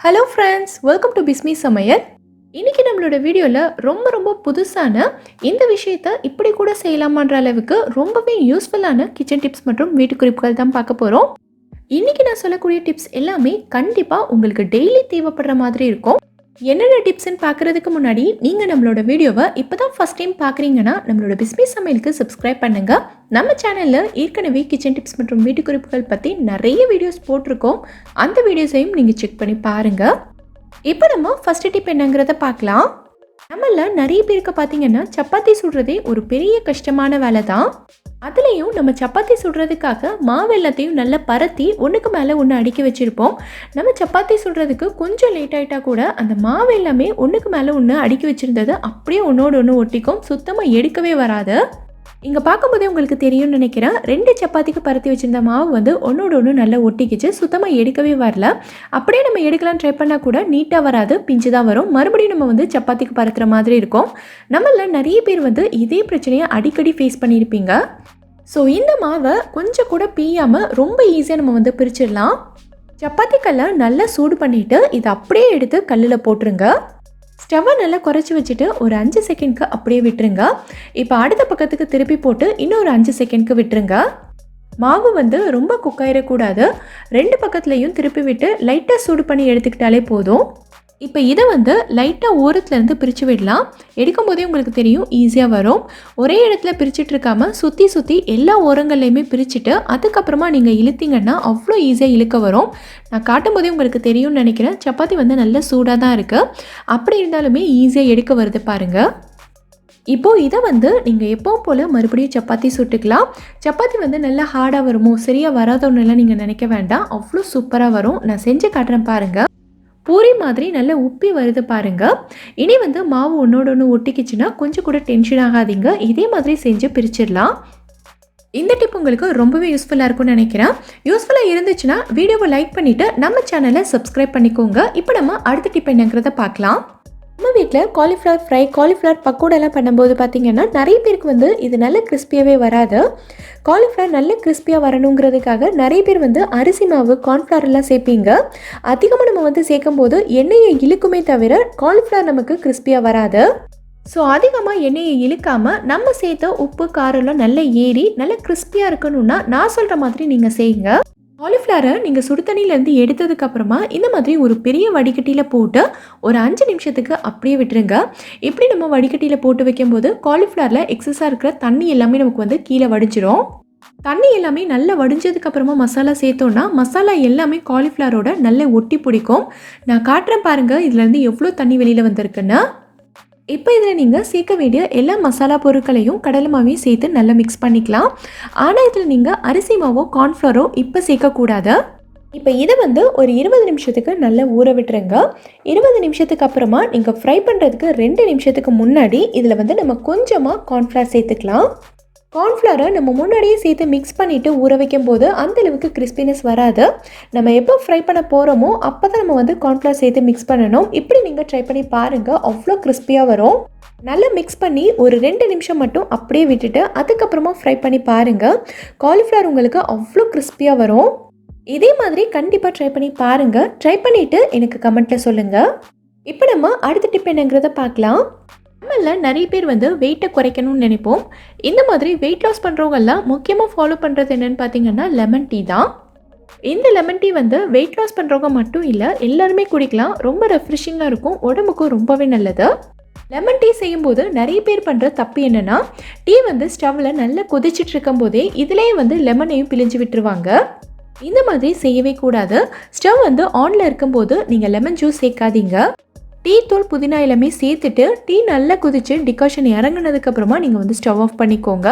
Hello friends welcome to Bismi சமையல் இன்னைக்கு நம்மளோட வீடியோவில் ரொம்ப ரொம்ப புதுசான இந்த விஷயத்த இப்படி கூட செய்யலாமான்ற அளவுக்கு ரொம்பவே யூஸ்ஃபுல்லான கிச்சன் டிப்ஸ் மற்றும் வீட்டு குறிப்புகள் தான் பார்க்க போகிறோம் இன்னைக்கு நான் சொல்லக்கூடிய டிப்ஸ் எல்லாமே கண்டிப்பாக உங்களுக்கு டெய்லி தேவைப்படுற மாதிரி இருக்கும். என்னென்ன டிப்ஸ்ன்னு பார்க்குறதுக்கு முன்னாடி நீங்கள் நம்மளோட வீடியோவை இப்போ தான் ஃபஸ்ட் டைம் பார்க்குறீங்கன்னா நம்மளோட பிஸ்மி சமையலுக்கு சப்ஸ்கிரைப் பண்ணுங்கள் நம்ம சேனலில் ஏற்கனவே கிச்சன் டிப்ஸ் மற்றும் வீட்டு குறிப்புகள் பற்றி நிறைய வீடியோஸ் போட்டிருக்கோம். அந்த வீடியோஸையும் நீங்கள் செக் பண்ணி பாருங்கள் இப்போ நம்ம ஃபஸ்ட்டு டிப் என்னங்கிறத பார்க்கலாம். நம்மள நிறைய பேருக்கு பார்த்தீங்கன்னா சப்பாத்தி சுடுறதே ஒரு பெரிய கஷ்டமான வேலை தான் அதுலேயும் நம்ம சப்பாத்தி சுடுறதுக்காக மாவு எல்லாத்தையும் நல்லா பரத்தி ஒன்றுக்கு மேலே ஒன்று அடுக்கி வச்சுருப்போம். நம்ம சப்பாத்தி சுடுறதுக்கு கொஞ்சம் லேட் ஆகிட்டா கூட அந்த மாவு எல்லாமே ஒன்றுக்கு மேலே ஒன்று அடுக்கி வச்சுருந்தது அப்படியே ஒன்றோடு ஒன்று ஒட்டிக்கும். சுத்தமாக எடுக்கவே வராது. இங்கே பார்க்கும்போதே உங்களுக்கு தெரியும்னு நினைக்கிறேன். ரெண்டு சப்பாத்திக்கு பருத்தி வச்சிருந்த மாவு வந்து ஒன்றோட ஒன்று நல்லா ஒட்டிக்கிச்சு. சுத்தமாக எடுக்கவே வரல. அப்படியே நம்ம எடுக்கலாம் ட்ரை பண்ணால் கூட நீட்டாக வராது. பிஞ்சு தான் வரும். மறுபடியும் நம்ம வந்து சப்பாத்திக்கு பருத்துற மாதிரி இருக்கும். நம்மள நிறைய பேர் வந்து இதே பிரச்சனையை அடிக்கடி ஃபேஸ் பண்ணியிருப்பீங்க ஸோ இந்த மாவை கொஞ்சம் கூட பீயாமல் ரொம்ப ஈஸியாக நம்ம வந்து பிரிச்சிடலாம். சப்பாத்தி கல்லை நல்லா சூடு பண்ணிவிட்டு இதை அப்படியே எடுத்து கல்லில் போட்டுருங்க. ஸ்டவ்வை நல்லா குறைச்சி வச்சுட்டு ஒரு அஞ்சு செகண்ட்க்கு அப்படியே விட்டுருங்க. இப்போ அடுத்த பக்கத்துக்கு திருப்பி போட்டு இன்னொரு அஞ்சு செகண்ட்க்கு விட்டுருங்க. மாவு வந்து ரொம்ப குக்காயிடக்கூடாது ரெண்டு பக்கத்துலேயும் திருப்பி விட்டு லைட்டாக சூடு பண்ணி எடுத்துக்கிட்டாலே போதும். இப்போ இதை வந்து லைட்டாக ஓரத்துலேருந்து பிரித்து விடலாம். எடுக்கும் போதே உங்களுக்கு தெரியும் ஈஸியாக வரும். ஒரே இடத்துல பிரிச்சுட்டு இருக்காமல் சுற்றி சுற்றி எல்லா ஓரங்கள்லையுமே பிரிச்சுட்டு அதுக்கப்புறமா நீங்கள் இழுத்தீங்கன்னா அவ்வளோ ஈஸியாக இழுக்க வரும். நான் காட்டும் போதே உங்களுக்கு தெரியும்னு நினைக்கிறேன். சப்பாத்தி வந்து நல்ல சூடாக தான் இருக்குது அப்படி இருந்தாலுமே ஈஸியாக எடுக்க வருது பாருங்கள் இப்போது இதை வந்து நீங்கள் எப்போவும் போல் மறுபடியும் சப்பாத்தி சுட்டுக்கலாம். சப்பாத்தி வந்து நல்லா ஹார்டாக வருமோ சரியாக வராதோன்னுலாம் நீங்கள் நினைக்க வேண்டாம். அவ்வளோ சூப்பராக வரும். நான் செஞ்சு காட்டுறேன் பாருங்கள் பூரி மாதிரி நல்லா உப்பி வருது பாருங்க. இனி வந்து மாவு ஒன்றோட ஒன்று ஒட்டிக்கிச்சுன்னா கொஞ்சம் கூட டென்ஷன் ஆகாதீங்க. இதே மாதிரி செஞ்சு பிரிச்சிடலாம். இந்த டிப் உங்களுக்கு ரொம்பவே யூஸ்ஃபுல்லாக இருக்கும்னு நினைக்கிறேன். யூஸ்ஃபுல்லாக இருந்துச்சுன்னா வீடியோவை லைக் பண்ணிவிட்டு நம்ம சேனலை சப்ஸ்கிரைப் பண்ணிக்கோங்க. இப்போ நம்ம அடுத்த டிப் என்னங்கிறத பார்க்கலாம். நம்ம வீட்டில் காலிஃப்ளவர் ஃப்ரை காலிஃப்ளவர் பக்கோடெல்லாம் பண்ணும்போது பார்த்தீங்கன்னா நிறைய பேருக்கு வந்து இது நல்ல கிறிஸ்பியாகவே வராது. காலிஃப்ளவர் நல்ல கிறிஸ்பியாக வரணுங்கிறதுக்காக நிறைய பேர் வந்து அரிசி மாவு கார்ன்ஃப்ளவர்லாம் சேர்ப்பீங்க. அதிகமாக நம்ம வந்து சேர்க்கும்போது எண்ணெயை இழுக்குமே தவிர காலிஃப்ளவர் நமக்கு கிறிஸ்பியாக வராது. ஸோ அதிகமாக எண்ணெயை இழுக்காமல் நம்ம சேர்த்த உப்பு காரெல்லாம் நல்லா ஏறி நல்ல கிறிஸ்பியாக இருக்கணும்னா நான் சொல்கிற மாதிரி நீங்கள் செய்யுங்க. காலிஃப்ளவரை நீங்கள் சுடு தண்ணியிலேருந்து எடுத்ததுக்கப்புறமா இந்த மாதிரி ஒரு பெரிய வடிகட்டியில் போட்டு ஒரு அஞ்சு நிமிஷத்துக்கு அப்படியே விட்டுருங்க. இப்படி நம்ம வடிகட்டியில் போட்டு வைக்கும்போது காலிஃப்ளவரில் எக்ஸஸாக இருக்கிற தண்ணி எல்லாமே நமக்கு வந்து கீழே வடிஞ்சிரும். தண்ணி எல்லாமே நல்லா வடிஞ்சதுக்கு அப்புறமா மசாலா சேர்த்தோன்னா மசாலா எல்லாமே காலிஃப்ளவரோட நல்லா ஒட்டி பிடிக்கும். நான் காட்டுறேன் பாருங்கள் இதுலேருந்து எவ்வளோ தண்ணி வெளியில் வந்திருக்குன்னு. இப்போ இதில் நீங்கள் சேர்க்க வேண்டிய எல்லா மசாலா பொருட்களையும் கடலை மாவையும் சேர்த்து நல்லா மிக்ஸ் பண்ணிக்கலாம். ஆனால் இதில் நீங்கள் அரிசி மாவோ கார்ன்ஃப்ளவரோ இப்போ சேர்க்கக்கூடாது இப்போ இதை வந்து ஒரு இருபது நிமிஷத்துக்கு நல்லா ஊற விட்டுருங்க. இருபது நிமிஷத்துக்கு அப்புறமா நீங்கள் ஃப்ரை பண்ணுறதுக்கு ரெண்டு நிமிஷத்துக்கு முன்னாடி இதில் வந்து நம்ம கொஞ்சமாக கார்ன்ஃப்ளவர் சேர்த்துக்கலாம். கார்ன்ஃப்ளவரை நம்ம முன்னாடியே சேர்த்து மிக்ஸ் பண்ணிவிட்டு ஊற வைக்கும் போது அந்தளவுக்கு கிறிஸ்பினஸ் வராது. நம்ம எப்போ ஃப்ரை பண்ண போகிறோமோ அப்போ தான் நம்ம வந்து கார்ன்ஃப்ளவர் சேர்த்து மிக்ஸ் பண்ணணும். இப்படி நீங்கள் ட்ரை பண்ணி பாருங்கள் அவ்வளோ கிறிஸ்பியாக வரும். நல்லா மிக்ஸ் பண்ணி ஒரு ரெண்டு நிமிஷம் மட்டும் அப்படியே விட்டுட்டு அதுக்கப்புறமா ஃப்ரை பண்ணி பாருங்கள் காலிஃப்ளவர் உங்களுக்கு அவ்வளோ கிறிஸ்பியாக வரும். இதே மாதிரி கண்டிப்பாக ட்ரை பண்ணி பாருங்கள் ட்ரை பண்ணிவிட்டு எனக்கு கமெண்ட்டில் சொல்லுங்கள் இப்போ நம்ம அடுத்த டிப் என்னங்கிறத பார்க்கலாம். நம்மள நிறைய பேர் வந்து வெயிட்டை குறைக்கணும்னு நினைப்போம். இந்த மாதிரி வெயிட் லாஸ் பண்ணுறவங்கெல்லாம் முக்கியமாக ஃபாலோ பண்ணுறது என்னென்னு பார்த்தீங்கன்னா லெமன் டீ தான். இந்த லெமன் டீ வந்து வெயிட் லாஸ் பண்ணுறவங்க மட்டும் இல்லை எல்லாருமே குடிக்கலாம். ரொம்ப ரெஃப்ரெஷிங்காக இருக்கும். உடம்புக்கும் ரொம்பவே நல்லது. லெமன் டீ செய்யும்போது நிறைய பேர் பண்ணுற தப்பு என்னென்னா டீ வந்து ஸ்டவ்வில் நல்லா கொதிச்சிட்டு இருக்கும் போதே இதிலேயே வந்து லெமனையும் பிழிஞ்சு விட்டுருவாங்க. இந்த மாதிரி செய்யவே கூடாது. ஸ்டவ் வந்து ஆனில் இருக்கும்போது நீங்கள் லெமன் ஜூஸ் சேர்க்காதீங்க. டீ தூள் புதினா எல்லாமே சேர்த்துட்டு டீ நல்லா கொதிச்சு டிகாஷன் இறங்குனதுக்கப்புறமா நீங்கள் வந்து ஸ்டவ் ஆஃப் பண்ணிக்கோங்க.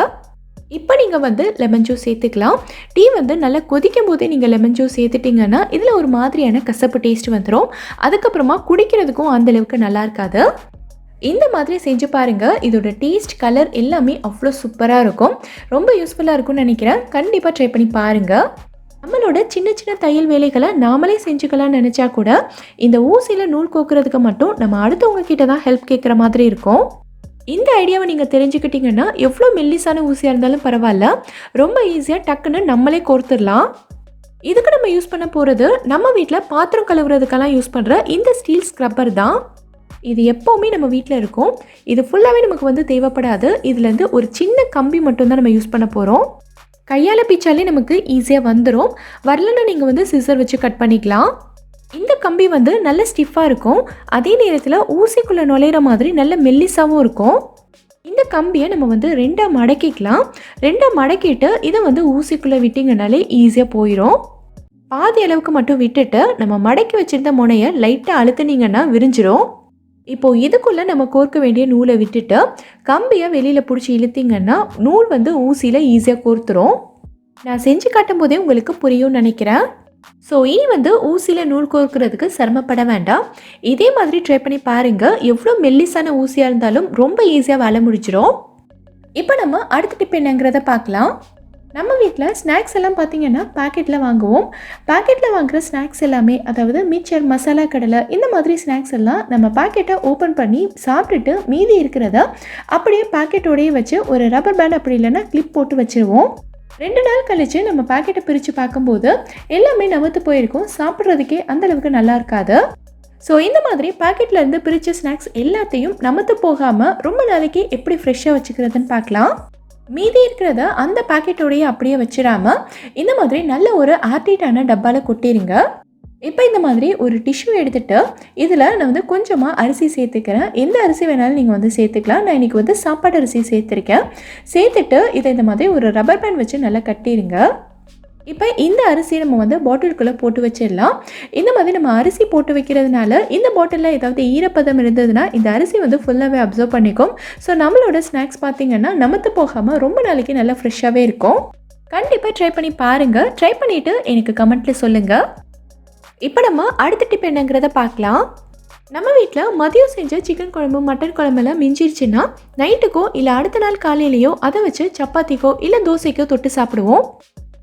இப்போ நீங்கள் வந்து லெமன் ஜூஸ் சேர்த்துக்கலாம். டீ வந்து நல்லா கொதிக்கும் போதே நீங்கள் லெமன் ஜூஸ் சேர்த்துட்டிங்கன்னா இதில் ஒரு மாதிரியான கசப்பு டேஸ்ட் வந்துடும் அதுக்கப்புறமா குடிக்கிறதுக்கும் அந்தளவுக்கு நல்லா இருக்காது. இந்த மாதிரி செஞ்சு பாருங்கள் இதோட டேஸ்ட் கலர் எல்லாமே அவ்வளோ சூப்பராக இருக்கும். ரொம்ப யூஸ்ஃபுல்லாக இருக்கும்னு நினைக்கிறேன். கண்டிப்பாக ட்ரை பண்ணி பாருங்கள் நம்மளோட சின்ன சின்ன தையல் வேலைகளை நாமளே செஞ்சுக்கலாம்னு நினச்சா கூட இந்த ஊசியில் நூல் கோக்குறதுக்கு மட்டும் நம்ம அடுத்தவங்க கிட்ட தான் ஹெல்ப் கேட்குற மாதிரி இருக்கும். இந்த ஐடியாவை நீங்கள் தெரிஞ்சுக்கிட்டீங்கன்னா எவ்வளோ மெல்லிசான ஊசியாக இருந்தாலும் பரவாயில்ல. ரொம்ப ஈஸியாக டக்குன்னு நம்மளே கோர்த்துடலாம். இதுக்கு நம்ம யூஸ் பண்ண போகிறது நம்ம வீட்டில் பாத்திரம் கழுவுறதுக்கெல்லாம் யூஸ் பண்ணுற இந்த ஸ்டீல் ஸ்க்ரப்பர் தான். இது எப்போவுமே நம்ம வீட்டில் இருக்கும். இது ஃபுல்லாகவே நமக்கு வந்து தேவைப்படாது. இதுலேருந்து ஒரு சின்ன கம்பி மட்டும்தான் நம்ம யூஸ் பண்ண போகிறோம் கையால் பிச்சாலே நமக்கு ஈஸியாக வந்துடும் வரலன்னா நீங்கள் வந்து சிசர் வச்சு கட் பண்ணிக்கலாம். இந்த கம்பி வந்து நல்ல ஸ்டிஃபாக இருக்கும். அதே நேரத்தில் ஊசிக்குள்ளே நுழையிற மாதிரி நல்ல மெல்லிசாகவும் இருக்கும். இந்த கம்பியை நம்ம வந்து ரெண்டாக மடக்கிக்கலாம். ரெண்டாக மடக்கிட்டு இதை வந்து ஊசிக்குள்ளே விட்டிங்கனாலே ஈஸியாக போயிடும் பாதி அளவுக்கு மட்டும் விட்டுட்டு நம்ம மடக்கி வச்சுருந்த முனையை லைட்டாக அழுத்துனீங்கன்னா விரிஞ்சிடும் இப்போ இதுக்குள்ளே நம்ம கோர்க்க வேண்டிய நூலை விட்டுட்டு கம்பியை வெளியில் பிடிச்சி இழுத்திங்கன்னா நூல் வந்து ஊசியில் ஈஸியாக கோர்த்துரும். நான் செஞ்சு காட்டும் போதே உங்களுக்கு புரியும்னு நினைக்கிறேன். ஸோ இனி வந்து ஊசியில் நூல் கோர்க்கிறதுக்கு சிரமப்பட வேண்டாம். இதே மாதிரி ட்ரை பண்ணி பாருங்கள் எவ்வளோ மெல்லிசான ஊசியாக இருந்தாலும் ரொம்ப ஈஸியாக வேலை முடிச்சிடும் இப்போ நம்ம அடுத்த டிப் என்னங்கிறத பார்க்கலாம். நம்ம வீட்டில் ஸ்நாக்ஸ் எல்லாம் பார்த்தீங்கன்னா பாக்கெட்டில் வாங்குவோம். பாக்கெட்டில் வாங்குகிற ஸ்நாக்ஸ் எல்லாமே அதாவது மிச்சர் மசாலா கடலை இந்த மாதிரி ஸ்நாக்ஸ் எல்லாம் நம்ம பாக்கெட்டை ஓப்பன் பண்ணி சாப்பிட்டுட்டு மீதி இருக்கிறத அப்படியே பேக்கெட்டோடையே வச்சு ஒரு ரப்பர் பேண்ட் அப்படி இல்லைன்னா கிளிப் போட்டு வச்சுருவோம். ரெண்டு நாள் கழித்து நம்ம பாக்கெட்டை பிரித்து பார்க்கும்போது எல்லாமே நமத்து போயிருக்கும். சாப்பிட்றதுக்கே அந்த அளவுக்கு நல்லா இருக்காது. ஸோ இந்த மாதிரி பேக்கெட்லேருந்து பிரித்த ஸ்நாக்ஸ் எல்லாத்தையும் நமத்து போகாமல் ரொம்ப நாளைக்கு எப்படி ஃப்ரெஷ்ஷாக வச்சுக்கிறதுன்னு பார்க்கலாம். மீதி இருக்கிறத அந்த பாக்கெட்டோடையே அப்படியே வச்சிடாம இந்த மாதிரி நல்ல ஒரு ஆர்டிட்டான டப்பாவில் கொட்டிடுங்க இப்போ இந்த மாதிரி ஒரு டிஷ்யூ எடுத்துகிட்டு இதில் நான் வந்து கொஞ்சமாக அரிசி சேர்த்துக்கிறேன். எந்த அரிசி வேணாலும் நீங்கள் வந்து சேர்த்துக்கலாம். நான் இன்றைக்கி வந்து சாப்பாடு அரிசி சேர்த்துருக்கேன். சேர்த்துட்டு இதை இந்த மாதிரி ஒரு ரப்பர் பேண்ட் வச்சு நல்லா கட்டிடுங்க இப்போ இந்த அரிசியை நம்ம வந்து பாட்டிலுக்குள்ளே போட்டு வச்சிடலாம். இந்த மாதிரி நம்ம அரிசி போட்டு வைக்கிறதுனால இந்த பாட்டிலில் ஏதாவது ஈரப்பதம் இருந்ததுன்னா இந்த அரிசி வந்து ஃபுல்லாகவே அப்சர்வ் பண்ணிக்கும். ஸோ நம்மளோட ஸ்நாக்ஸ் பார்த்தீங்கன்னா நமத்து போகாமல் ரொம்ப நாளைக்கு நல்லா ஃப்ரெஷ்ஷாகவே இருக்கும். கண்டிப்பாக ட்ரை பண்ணி பாருங்கள் ட்ரை பண்ணிவிட்டு எனக்கு கமெண்ட்டில் சொல்லுங்கள் இப்போ நம்ம அடுத்த டிப் என்னங்கிறத பார்க்கலாம் நம்ம வீட்டில் மதியம் செஞ்ச சிக்கன் குழம்பு மட்டன் குழம்பெல்லாம் மிஞ்சிருச்சுன்னா நைட்டுக்கோ இல்லை அடுத்த நாள் காலையிலையோ அதை வச்சு சப்பாத்திக்கோ இல்லை தோசைக்கோ தொட்டு சாப்பிடுவோம்.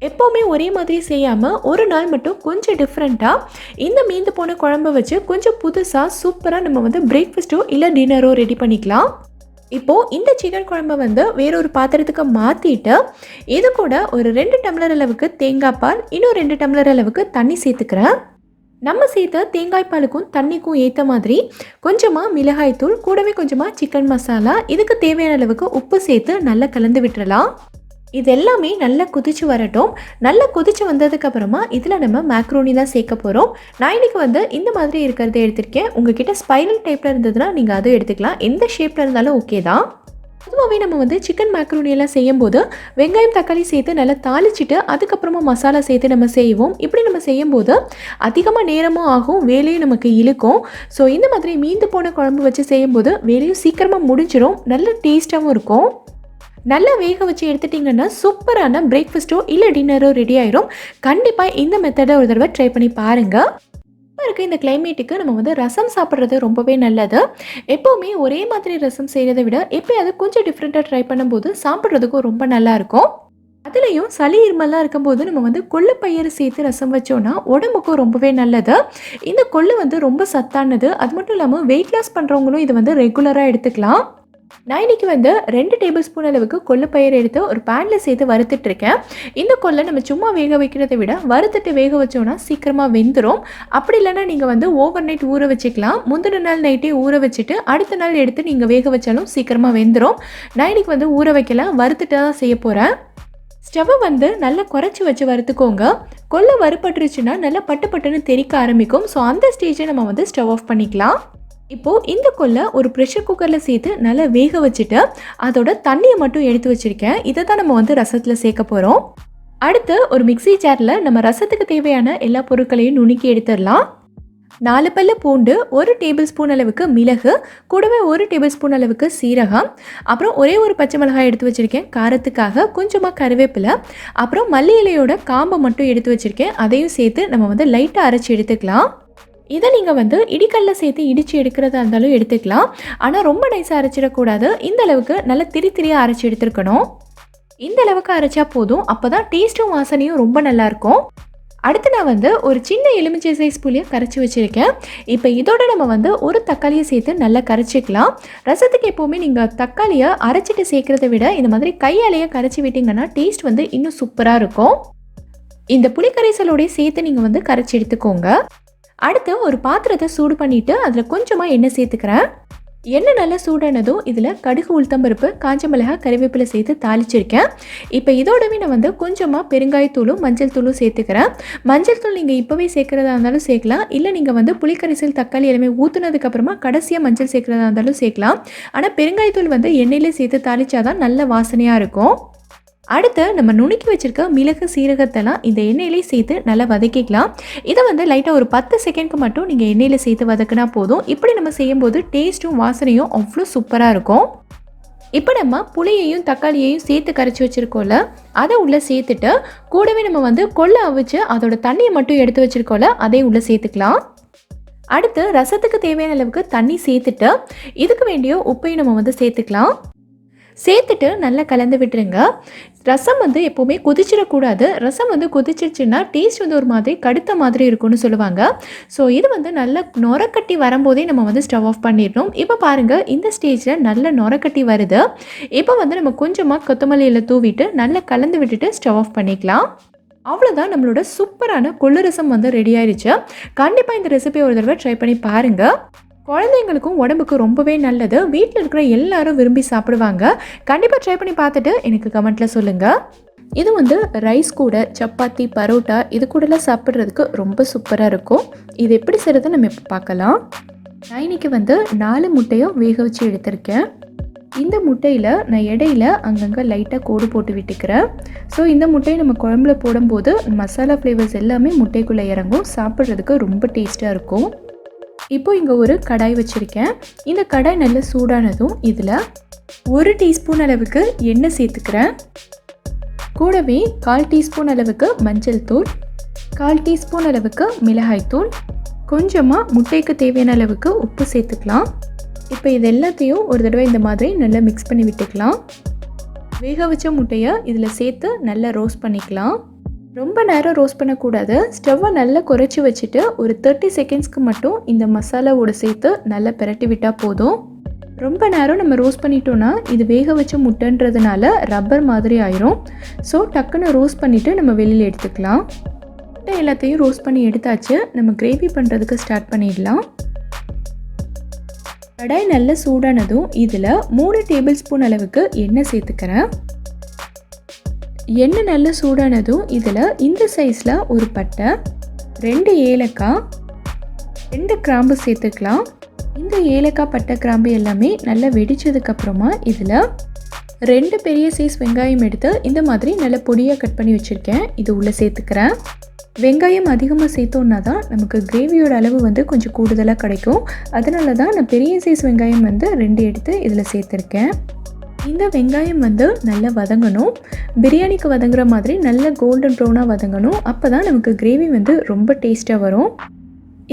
எப்போவுமே ஒரே மாதிரி செய்யாமல் ஒரு நாள் மட்டும் கொஞ்சம் டிஃப்ரெண்ட்டாக இந்த மீந்து போன குழம்பு வச்சு கொஞ்சம் புதுசாக சூப்பராக நம்ம வந்து பிரேக்ஃபாஸ்ட்டோ இல்லை டின்னரோ ரெடி பண்ணிக்கலாம். இப்போது இந்த சிக்கன் குழம்பை வந்து வேறொரு பாத்திரத்துக்கு மாற்றிட்டு இது கூட ஒரு ரெண்டு டம்ளர் அளவுக்கு தேங்காய் பால் இன்னும் ரெண்டு டம்ளர் அளவுக்கு தண்ணி சேர்த்துக்கிறேன். நம்ம சேர்த்த தேங்காய் பாலுக்கும் தண்ணிக்கும் ஏற்ற மாதிரி கொஞ்சமாக மிளகாய்த்தூள் கூடவே கொஞ்சமாக சிக்கன் மசாலா இதுக்கு தேவையான அளவுக்கு உப்பு சேர்த்து நல்லா கலந்து விட்டுறலாம். இது எல்லாமே நல்லா கொதிச்சு வரட்டும். நல்லா கொதிச்சு வந்ததுக்கு அப்புறமா இதில் நம்ம மேக்ரோனி தான் சேர்க்க போகிறோம் நான் இன்னைக்கு வந்து இந்த மாதிரி இருக்கிறத எடுத்திருக்கேன். உங்ககிட்ட ஸ்பைரல் டைப்பில் இருந்ததுன்னா நீங்கள் அதை எடுத்துக்கலாம். எந்த ஷேப்பில் இருந்தாலும் ஓகே தான். பொதுவாகவே நம்ம வந்து சிக்கன் மேக்ரோனியெல்லாம் செய்யும்போது வெங்காயம் தக்காளி சேர்த்து நல்லா தாளிச்சிட்டு அதுக்கப்புறமா மசாலா சேர்த்து நம்ம செய்வோம். இப்படி நம்ம செய்யும்போது அதிகமாக நேரமும் ஆகும் வேலையும் நமக்கு இழுக்கும். ஸோ இந்த மாதிரி மீந்து போன குழம்பு வச்சு செய்யும்போது வேலையும் சீக்கிரமாக முடிஞ்சிடும் நல்ல டேஸ்ட்டாகவும் இருக்கும். நல்லா வேக வச்சு எடுத்துட்டிங்கன்னா சூப்பரான பிரேக்ஃபாஸ்ட்டோ இல்லை டின்னரோ ரெடி ஆயிரும். கண்டிப்பாக இந்த மெத்தடை ஒரு தடவை ட்ரை பண்ணி பாருங்கள் இப்போ இருக்க இந்த கிளைமேட்டுக்கு நம்ம வந்து ரசம் சாப்பிட்றது ரொம்பவே நல்லது. எப்போவுமே ஒரே மாதிரி ரசம் செய்கிறத விட எப்போயாவது கொஞ்சம் டிஃப்ரெண்ட்டாக ட்ரை பண்ணும்போது சாப்பிட்றதுக்கும் ரொம்ப நல்லா இருக்கும். அதுலேயும் சளி இருமல்லாம் இருக்கும்போது நம்ம வந்து கொள்ளு பயிறு சேர்த்து ரசம் வச்சோன்னா உடம்புக்கும் ரொம்பவே நல்லது. இந்த கொள்ளு வந்து ரொம்ப சத்தானது. அது மட்டும் இல்லாமல் வெயிட் லாஸ் பண்ணுறவங்களும் இதை வந்து ரெகுலராக எடுத்துக்கலாம். நான் இன்னைக்கு வந்து ரெண்டு டேபிள் ஸ்பூன் அளவுக்கு கொள்ளு பயிர் எடுத்து ஒரு பேனில் சேர்த்து வறுத்துட்ருக்கேன் இந்த கொல்லை நம்ம சும்மா வேக வைக்கிறதை விட வறுத்துட்டு வேக வச்சோன்னா சீக்கிரமாக வெந்துடும் அப்படி இல்லைன்னா நீங்கள் வந்து ஓவர் நைட் ஊற வச்சுக்கலாம். முந்தின நாள் நைட்டே ஊற வச்சுட்டு அடுத்த நாள் எடுத்து நீங்கள் வேக வச்சாலும் சீக்கிரமாக வெந்துடும் நான் இன்னைக்கு வந்து ஊற வைக்கல வறுத்துட்டு தான் செய்ய போகிறேன் ஸ்டவ்வை வந்து நல்லா குறைச்சி வச்சு வறுத்துக்கோங்க. கொல்லை வறுபட்டுருச்சுன்னா நல்லா பட்டு பட்டுன்னு தெறிக்க ஆரம்பிக்கும். ஸோ அந்த ஸ்டேஜை நம்ம வந்து ஸ்டவ் ஆஃப் பண்ணிக்கலாம். இப்போது இந்த கொல்லை ஒரு ப்ரெஷர் குக்கரில் சேர்த்து நல்லா வேக வச்சுட்டு அதோட தண்ணியை மட்டும் எடுத்து வச்சுருக்கேன். இதை தான் நம்ம வந்து ரசத்தில் சேர்க்க போகிறோம் அடுத்து ஒரு மிக்ஸி ஜாரில் நம்ம ரசத்துக்கு தேவையான எல்லா பொருட்களையும் நுணுக்கி எடுத்துடலாம். நாலு பல்ல பூண்டு ஒரு டேபிள் ஸ்பூன் அளவுக்கு மிளகு கூடவே ஒரு டேபிள் ஸ்பூன் அளவுக்கு சீரகம் அப்புறம் ஒரே ஒரு பச்சை மிளகாய் எடுத்து வச்சுருக்கேன். காரத்துக்காக கொஞ்சமாக கருவேப்பிலை அப்புறம் மல்லி இலையோட காம்பை மட்டும் எடுத்து வச்சுருக்கேன். அதையும் சேர்த்து நம்ம வந்து லைட்டாக அரைச்சி எடுத்துக்கலாம். இதை நீங்கள் வந்து இடிக்கல்ல சேர்த்து இடித்து எடுக்கிறதா இருந்தாலும் எடுத்துக்கலாம். ஆனால் ரொம்ப நைஸாக அரைச்சிடக்கூடாது. இந்த அளவுக்கு நல்லா திரி திரியாக அரைச்சி எடுத்துருக்கணும். இந்த அளவுக்கு அரைச்சா போதும். அப்போ தான் டேஸ்ட்டும் வாசனையும் ரொம்ப நல்லாயிருக்கும் அடுத்து நான் வந்து ஒரு சின்ன எலுமிச்சை சைஸ் புளியை கரைச்சி வச்சுருக்கேன். இப்போ இதோட நம்ம வந்து ஒரு தக்காளியை சேர்த்து நல்லா கரைச்சிக்கலாம். ரசத்துக்கு எப்போவுமே நீங்கள் தக்காளியை அரைச்சிட்டு சேர்க்குறத விட இந்த மாதிரி கையாலேயே கரைச்சி விட்டிங்கன்னா டேஸ்ட் வந்து இன்னும் சூப்பராக இருக்கும். இந்த புளிக்கரைசலோடய சேர்த்து நீங்கள் வந்து கரைச்சி எடுத்துக்கோங்க. அடுத்து ஒரு பாத்திரத்தை சூடு பண்ணிவிட்டு அதில் கொஞ்சமாக எண்ணெய் சேர்த்துக்கிறேன். எண்ணெய் நல்லா சூடானதும் இதில் கடுகு உளுத்தம்பருப்பு காஞ்ச மிளகாய் கறிவேப்பிலை சேர்த்து தாளிச்சிருக்கேன். இப்போ இதோடவே நான் வந்து கொஞ்சமாக பெருங்காயத்தூளும் மஞ்சள் தூளும் சேர்த்துக்கிறேன். மஞ்சள் தூள் நீங்கள் இப்போவே சேர்க்குறதா இருந்தாலும் சேர்க்கலாம். இல்லை நீங்கள் வந்து புளிக்கரைசல் தக்காளி எல்லாமே ஊற்றுனதுக்கப்புறமா கடைசியாக மஞ்சள் சேர்க்குறதா இருந்தாலும் சேர்க்கலாம். ஆனால் பெருங்காயத்தூள் வந்து எண்ணெயிலே சேர்த்து தாளிச்சாதான் நல்ல வாசனையாக இருக்கும். அடுத்து நம்ம நுணுக்கி வச்சுருக்க மிளகு சீரகத்தெல்லாம் இந்த எண்ணெயிலே சேர்த்து நல்லா வதக்கிக்கலாம். இதை வந்து லைட்டாக ஒரு பத்து செகண்ட்க்கு மட்டும் நீங்கள் எண்ணெயில் சேர்த்து வதக்கினா போதும். இப்படி நம்ம செய்யும்போது டேஸ்ட்டும் வாசனையும் அவ்வளோ சூப்பராக இருக்கும். இப்போ நம்ம புளியையும் தக்காளியையும் சேர்த்து கரைச்சி வச்சுருக்கோம்ல அதை உள்ளே சேர்த்துட்டு கூடவே நம்ம வந்து கொள்ளை அவிச்சு அதோட தண்ணியை மட்டும் எடுத்து வச்சுருக்கோம்ல அதையும் உள்ளே சேர்த்துக்கலாம். அடுத்து ரசத்துக்கு தேவையான அளவுக்கு தண்ணி சேர்த்துட்டு இதுக்கு வேண்டிய உப்பையும் நம்ம வந்து சேர்த்துக்கலாம். சேர்த்துட்டு நல்லா கலந்து விட்டுருங்க. ரசம் வந்து எப்போவுமே கொதிச்சிடக்கூடாது. ரசம் வந்து கொதிச்சிருச்சுன்னா டேஸ்ட் வந்து ஒரு மாதிரி கடுத்த மாதிரி இருக்கும்னு சொல்லுவாங்க. ஸோ இது வந்து நல்ல நொரக்கட்டி வரும்போதே நம்ம வந்து ஸ்டவ் ஆஃப் பண்ணிடணும். இப்போ பாருங்கள் இந்த ஸ்டேஜில் நல்ல நொரக்கட்டி வருது. இப்போ வந்து நம்ம கொஞ்சமாக கொத்தமல்லியில் தூவிட்டு நல்லா கலந்து விட்டுட்டு ஸ்டவ் ஆஃப் பண்ணிக்கலாம். அவ்வளோதான் நம்மளோட சூப்பரான கொள்ளு ரசம் வந்து ரெடி ஆயிடுச்சு கண்டிப்பாக இந்த ரெசிபி ஒரு தடவை ட்ரை பண்ணி பாருங்கள் குழந்தைங்களுக்கும் உடம்புக்கு ரொம்பவே நல்லது. வீட்டில் இருக்கிற எல்லாரும் விரும்பி சாப்பிடுவாங்க. கண்டிப்பாக ட்ரை பண்ணி பார்த்துட்டு எனக்கு கமெண்ட்டில் சொல்லுங்கள் இது வந்து ரைஸ் கூட சப்பாத்தி பரோட்டா இது கூடலாம் சாப்பிட்றதுக்கு ரொம்ப சூப்பராக இருக்கும். இது எப்படி செய்கிறது நம்ம இப்போ பார்க்கலாம். நான் வந்து நாலு முட்டையும் வேக வச்சு எடுத்திருக்கேன். இந்த முட்டையில் நான் இடையில அங்கங்கே லைட்டாக கோடு போட்டு விட்டுக்கிறேன். ஸோ இந்த முட்டையை நம்ம குழம்புல போடும்போது மசாலா ஃப்ளேவர்ஸ் எல்லாமே முட்டைக்குள்ளே இறங்கும். சாப்பிட்றதுக்கு ரொம்ப டேஸ்ட்டாக இருக்கும். இப்போ இங்கே ஒரு கடாய் வச்சுருக்கேன். இந்த கடாய் நல்ல சூடானதும் இதில் ஒரு டீஸ்பூன் அளவுக்கு எண்ணெய் சேர்த்துக்கிறேன். கூடவே கால் டீஸ்பூன் அளவுக்கு மஞ்சள் தூள் கால் டீஸ்பூன் அளவுக்கு மிளகாய் தூள் கொஞ்சமாக முட்டைக்கு தேவையான அளவுக்கு உப்பு சேர்த்துக்கலாம். இப்போ இது எல்லாத்தையும் ஒரு தடவை இந்த மாதிரி நல்லா மிக்ஸ் பண்ணி விட்டுக்கலாம். வேக வச்ச முட்டையை இதில் சேர்த்து நல்லா ரோஸ்ட் பண்ணிக்கலாம். ரொம்ப நேரம் ரோஸ்ட் பண்ணக்கூடாது. ஸ்டவ்வை நல்லா குறைச்சி வச்சுட்டு ஒரு தேர்ட்டி செகண்ட்ஸ்க்கு மட்டும் இந்த மசாலாவோட சேர்த்து நல்லா பிரட்டி விட்டால் போதும். ரொம்ப நேரம் நம்ம ரோஸ்ட் பண்ணிட்டோன்னா இது வேக வச்ச முட்டைன்றதுனால ரப்பர் மாதிரி ஆயிரும். ஸோ டக்குன்னு ரோஸ்ட் பண்ணிவிட்டு நம்ம வெளியில் எடுத்துக்கலாம். முட்டை எல்லாத்தையும் ரோஸ்ட் பண்ணி எடுத்தாச்சு. நம்ம கிரேவி பண்ணுறதுக்கு ஸ்டார்ட் பண்ணிடலாம். கடாய் நல்ல சூடானதும் இதில் மூணு டேபிள் ஸ்பூன் அளவுக்கு எண்ணெய் சேர்த்துக்கிறேன். எண்ணெய் நல்ல சூடானதும் இதில் இந்த சைஸில் ஒரு பட்டை ரெண்டு ஏலக்காய் ரெண்டு கிராம்பு சேர்த்துக்கலாம். இந்த ஏலக்காய் பட்டை கிராம்பு எல்லாமே நல்லா வெடிச்சதுக்கப்புறமா இதில் ரெண்டு பெரிய சைஸ் வெங்காயம் எடுத்து இந்த மாதிரி நல்ல பொடியாக கட் பண்ணி வச்சுருக்கேன். இது உள்ளே சேர்த்துக்கிறேன். வெங்காயம் அதிகமாக சேர்த்தோன்னா தான் நமக்கு கிரேவியோட அளவு வந்து கொஞ்சம் கூடுதலாக கிடைக்கும். அதனால தான் நான் பெரிய சைஸ் வெங்காயம் வந்து ரெண்டு எடுத்து இதில் சேர்த்துருக்கேன். இந்த வெங்காயம் வந்து நல்லா வதங்கணும். பிரியாணிக்கு வதங்குற மாதிரி நல்ல கோல்டன் ப்ரௌனாக வதங்கணும். அப்போ தான் நமக்கு கிரேவி வந்து ரொம்ப டேஸ்ட்டாக வரும்.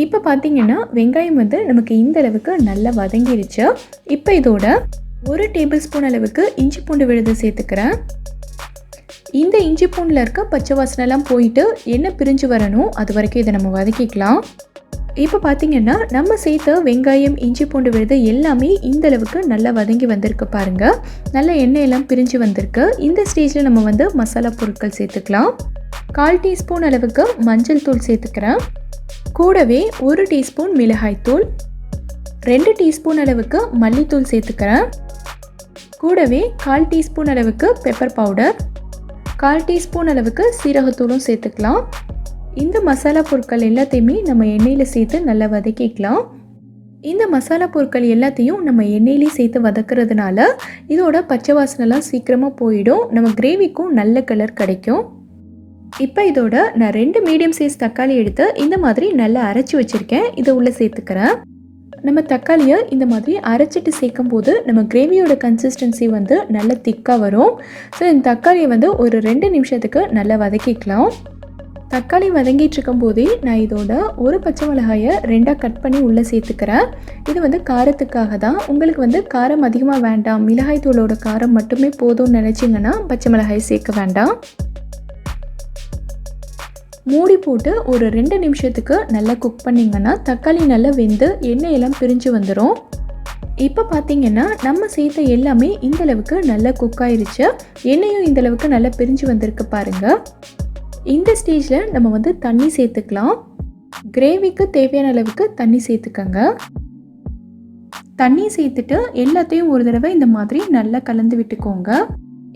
இப்போ பார்த்தீங்கன்னா வெங்காயம் வந்து நமக்கு இந்த அளவுக்கு நல்லா வதங்கிடுச்சு இப்போ இதோட ஒரு டேபிள் ஸ்பூன் அளவுக்கு இஞ்சி பூண்டு விழுது சேர்த்துக்கிறேன். இந்த இஞ்சி பூண்டில் இருக்க பச்சை வாசனைலாம் போயிட்டு எண்ணெய் பிரிஞ்சு வரணும். அது வரைக்கும் இதை நம்ம வதக்கிக்கலாம். இப்போ பார்த்தீங்கன்னா நம்ம சேர்த்த வெங்காயம் இஞ்சி பூண்டு விழுது எல்லாமே இந்த அளவுக்கு நல்லா வதங்கி வந்திருக்கு பாருங்க. நல்லா எண்ணெய் எல்லாம் பிரிஞ்சு வந்திருக்கு. இந்த ஸ்டேஜில் நம்ம வந்து மசாலா பொருட்கள் சேர்த்துக்கலாம். கால் டீஸ்பூன் அளவுக்கு மஞ்சள் தூள் சேர்த்துக்கிறேன். கூடவே ஒரு டீஸ்பூன் மிளகாய் தூள். ரெண்டு டீஸ்பூன் அளவுக்கு மல்லித்தூள் சேர்த்துக்கிறேன். கூடவே கால் டீஸ்பூன் அளவுக்கு பெப்பர் பவுடர் கால் டீஸ்பூன் அளவுக்கு சீரகத்தூளும் சேர்த்துக்கலாம். இந்த மசாலா பொருட்கள் எல்லாத்தையுமே நம்ம எண்ணெயில் சேர்த்து நல்லா வதக்கிக்கலாம். இந்த மசாலா பொருட்கள் எல்லாத்தையும் நம்ம எண்ணெயிலே சேர்த்து வதக்குறதுனால இதோட பச்சை வாசனைலாம் சீக்கிரமாக போயிடும். நம்ம கிரேவிக்கும் நல்ல கலர் கிடைக்கும். இப்போ இதோட நான் ரெண்டு மீடியம் சைஸ் தக்காளி எடுத்து இந்த மாதிரி நல்லா அரைச்சி வச்சுருக்கேன். இதை உள்ளே சேர்த்துக்கிறேன். நம்ம தக்காளியை இந்த மாதிரி அரைச்சிட்டு சேர்க்கும் போது நம்ம கிரேவியோட கன்சிஸ்டன்சி வந்து நல்ல திக்காக வரும். ஸோ இந்த தக்காளியை வந்து ஒரு ரெண்டு நிமிஷத்துக்கு நல்லா வதக்கிக்கலாம். தக்காளி வதங்கிட்டு இருக்கும் போதே நான் இதோட ஒரு பச்சை மிளகாயை ரெண்டாக கட் பண்ணி உள்ளே சேர்த்துக்கிறேன். இது வந்து காரத்துக்காக தான். உங்களுக்கு வந்து காரம் அதிகமாக வேண்டாம். மிளகாய் தூளோட காரம் மட்டுமே போதும்னு நினச்சிங்கன்னா பச்சை மிளகாய் சேர்க்க வேண்டாம். மூடி போட்டு ஒரு ரெண்டு நிமிஷத்துக்கு நல்லா குக் பண்ணிங்கன்னா தக்காளி நல்லா வெந்து எண்ணெய் எல்லாம் பிரிஞ்சு வந்துடும் இப்போ பார்த்தீங்கன்னா நம்ம சேர்த்த எல்லாமே இந்த அளவுக்கு நல்லா குக் ஆயிருச்சு. எண்ணெயும் இந்தளவுக்கு நல்லா பிரிஞ்சு வந்திருக்கு பாருங்கள் இந்த ஸ்டேஜில் நம்ம வந்து தண்ணி சேர்த்துக்கலாம். கிரேவிக்கு தேவையான அளவுக்கு தண்ணி சேர்த்துக்கங்க. தண்ணி சேர்த்துட்டு எல்லாத்தையும் ஒரு தடவை இந்த மாதிரி நல்லா கலந்து விட்டுக்கோங்க.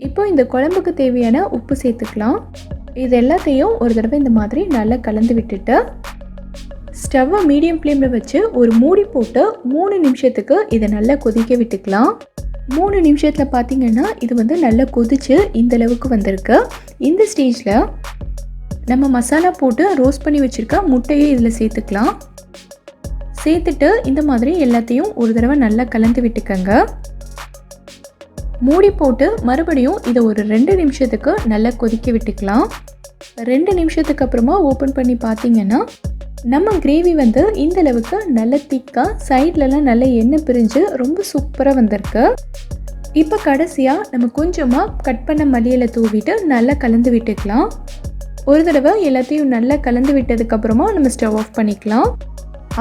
இப்போ இந்த குழம்புக்கு தேவையான உப்பு சேர்த்துக்கலாம். இது எல்லாத்தையும் ஒரு தடவை இந்த மாதிரி நல்லா கலந்து விட்டுட்டு ஸ்டவ்வை மீடியம் ஃப்ளேமில் வச்சு ஒரு மூடி போட்டு மூணு நிமிஷத்துக்கு இதை நல்லா கொதிக்க விட்டுக்கலாம். மூணு நிமிஷத்தில் பார்த்தீங்கன்னா இது வந்து நல்லா கொதிச்சு இந்த அளவுக்கு வந்திருக்கு. இந்த ஸ்டேஜில் நம்ம மசாலா போட்டு ரோஸ்ட் பண்ணி வச்சுருக்க முட்டையை இதில் சேர்த்துக்கலாம். சேர்த்துட்டு இந்த மாதிரி எல்லாத்தையும் ஒரு தடவை நல்லா கலந்து விட்டுக்கங்க. மூடி போட்டு மறுபடியும் இதை ஒரு ரெண்டு நிமிஷத்துக்கு நல்லா கொதிக்க விட்டுக்கலாம். ரெண்டு நிமிஷத்துக்கு அப்புறமா ஓப்பன் பண்ணி பார்த்தீங்கன்னா நம்ம கிரேவி வந்து இந்த அளவுக்கு நல்ல திக்காக சைட்லலாம் நல்ல எண்ணெய் பிரிஞ்சு ரொம்ப சூப்பராக வந்திருக்கு. இப்போ கடைசியாக நம்ம கொஞ்சமாக கட் பண்ண மல்லியில் தூவிட்டு நல்லா கலந்து விட்டுக்கலாம். ஒரு தடவை எல்லாத்தையும் நல்லா கலந்து விட்டதுக்கப்புறமா நம்ம ஸ்டவ் ஆஃப் பண்ணிக்கலாம்.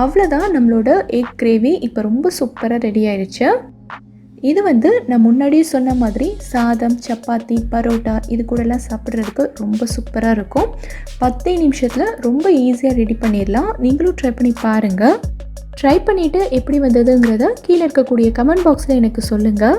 அவ்வளோதான் நம்மளோட எக் கிரேவி இப்போ ரொம்ப சூப்பராக ரெடி ஆயிடுச்சு. இது வந்து நான் முன்னாடியே சொன்ன மாதிரி சாதம் சப்பாத்தி பரோட்டா இது கூடலாம் சாப்பிட்றதுக்கு ரொம்ப சூப்பராக இருக்கும். பத்தே நிமிஷத்தில் ரொம்ப ஈஸியாக ரெடி பண்ணிடலாம். நீங்களும் ட்ரை பண்ணி பாருங்கள் ட்ரை பண்ணிவிட்டு எப்படி வந்ததுங்கிறத கீழே இருக்கக்கூடிய கமெண்ட் பாக்ஸில் எனக்கு சொல்லுங்கள்